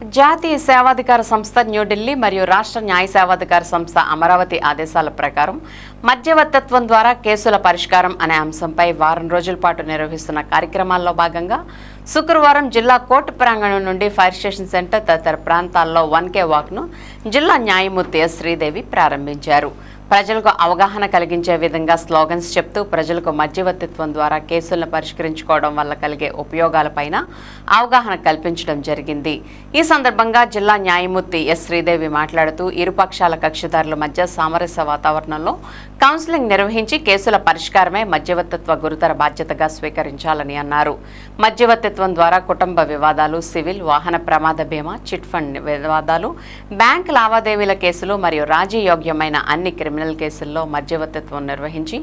జాతీయ సేవాధికార సంస్థ న్యూఢిల్లీ మరియు రాష్ట్ర న్యాయ సేవాధికార సంస్థ అమరావతి ఆదేశాల ప్రకారం మధ్యవర్తత్వం ద్వారా కేసుల పరిష్కారం అనే అంశంపై వారం రోజుల పాటు నిర్వహిస్తున్న కార్యక్రమాల్లో భాగంగా శుక్రవారం జిల్లా కోర్టు ప్రాంగణం నుండి ఫైర్ స్టేషన్ సెంటర్ తదితర ప్రాంతాల్లో వన్ కే వాక్ను జిల్లా న్యాయమూర్తి ఎస్ శ్రీదేవి ప్రారంభించారు. ప్రజలకు అవగాహన కలిగించే విధంగా స్లోగన్స్ చెప్తూ ప్రజలకు మధ్యవర్తిత్వం ద్వారా కేసులను పరిష్కరించుకోవడం వల్ల కలిగే ఉపయోగాలపైన అవగాహన కల్పించడం జరిగింది. ఈ సందర్భంగా జిల్లా న్యాయమూర్తి ఎస్ శ్రీదేవి మాట్లాడుతూ ఇరుపక్షాల కక్షిదారుల మధ్య సామరస్య వాతావరణంలో కౌన్సిలింగ్ నిర్వహించి కేసుల పరిష్కారమే మధ్యవర్తిత్వ గురుతర బాధ్యతగా స్వీకరించాలని అన్నారు. మధ్యవర్తిత్వం ద్వారా కుటుంబ వివాదాలు సివిల్ వాహన ప్రమాద బీమా చిట్ ఫండ్ వివాదాలు బ్యాంక్ లావాదేవీల కేసులు మరియు రాజీయోగ్యమైన అన్ని క్రిమినల్ కేసుల్లో మధ్యవర్తిత్వం నిర్వహించి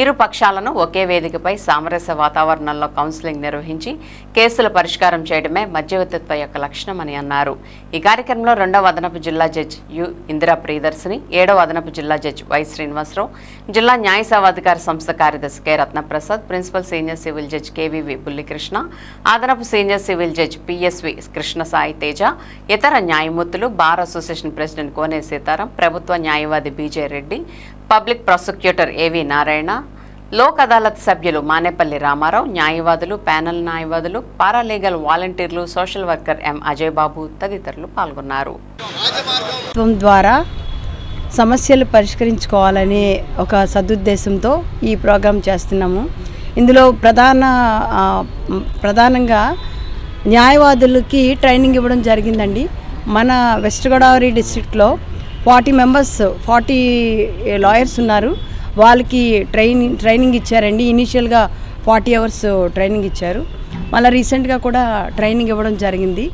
ఇరు పక్షాలను ఒకే వేదికపై సామరస్య వాతావరణంలో కౌన్సిలింగ్ నిర్వహించి కేసుల పరిష్కారం చేయడమే మధ్యవర్తిత్వ యొక్క లక్షణం అని అన్నారు. ఈ కార్యక్రమంలో రెండవ అదనపు జిల్లా జడ్జి యు ఇందిరా ప్రియదర్శిని ఏడవ అదనపు జిల్లా జడ్జి వై శ్రీనివాసరావు జిల్లా న్యాయ సేవాధికార సంస్థ కార్యదర్శి K. Ratnaprasad principal senior civil judge KVV Bullikrishna అదనపు senior civil judge PSV Krishna Sai Teja ఇతర న్యాయమూర్తులు bar association president Kone Sitaram ప్రభుత్వ న్యాయవాది బీజే రెడ్డి పబ్లిక్ ప్రాసిక్యూటర్ ఏవి నారాయణ లోక్ అదాలత్ సభ్యులు మానేపల్లి రామారావు న్యాయవాదులు ప్యానెల్ న్యాయవాదులు పారాలీగల్ వాలంటీర్లు social worker M Ajay Babu తదితరులు పాల్గొన్నారు. ద్వారా సమస్యలు పరిష్కరించుకోవాలనే ఒక సదుద్దేశంతో ఈ ప్రోగ్రాం చేస్తున్నాము. ఇందులో ప్రధాన ప్రధానంగా న్యాయవాదులకి ట్రైనింగ్ ఇవ్వడం జరిగిందండి. మన వెస్ట్ గోదావరి డిస్ట్రిక్ట్లో ఫార్టీ మెంబర్స్ ఫార్టీ లాయర్స్ ఉన్నారు. వాళ్ళకి ట్రైనింగ్ ట్రైనింగ్ ఇచ్చారండి. ఇనీషియల్గా ఫార్టీ అవర్స్ ట్రైనింగ్ ఇచ్చారు. మళ్ళీ రీసెంట్గా కూడా ట్రైనింగ్ ఇవ్వడం జరిగింది.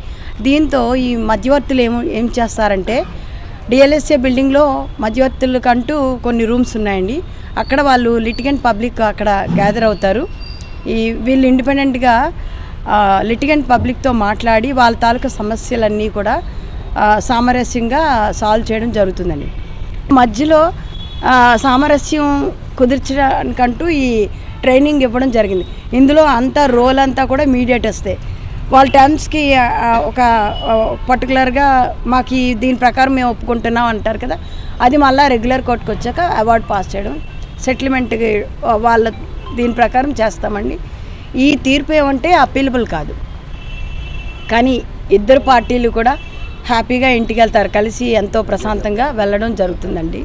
దీంతో ఈ మధ్యవర్తులు ఏం ఏం చేస్తారంటే డిఎల్ఎస్ఏ బిల్డింగ్లో మధ్యవర్తులకంటూ కొన్ని రూమ్స్ ఉన్నాయండి. అక్కడ వాళ్ళు లిటిగెంట్ పబ్లిక్ అక్కడ గ్యాదర్ అవుతారు. ఈ వీళ్ళు ఇండిపెండెంట్గా లిటిగెంట్ పబ్లిక్తో మాట్లాడి వాళ్ళ తాలూకా సమస్యలన్నీ కూడా సామరస్యంగా సాల్వ్ చేయడం జరుగుతుందండి. మధ్యలో సామరస్యం కుదిర్చడానికంటూ ఈ ట్రైనింగ్ ఇవ్వడం జరిగింది. ఇందులో అంతా రోల్ అంతా కూడా మీడియేటర్స్దే వాళ్ళ టర్మ్స్కి ఒక పర్టికులర్గా మాకు ఈ దీని ప్రకారం మేము ఒప్పుకుంటున్నాం అంటారు కదా అది మళ్ళీ రెగ్యులర్ కోర్టుకు వచ్చాక అవార్డు పాస్ చేయడం సెటిల్మెంట్కి వాళ్ళ దీని ప్రకారం చేస్తామండి. ఈ తీర్పు ఏమంటే అపీలబుల్ కాదు. కానీ ఇద్దరు పార్టీలు కూడా హ్యాపీగా ఇంటికి వెళ్తారు. కలిసి ఎంతో ప్రశాంతంగా వెళ్ళడం జరుగుతుందండి.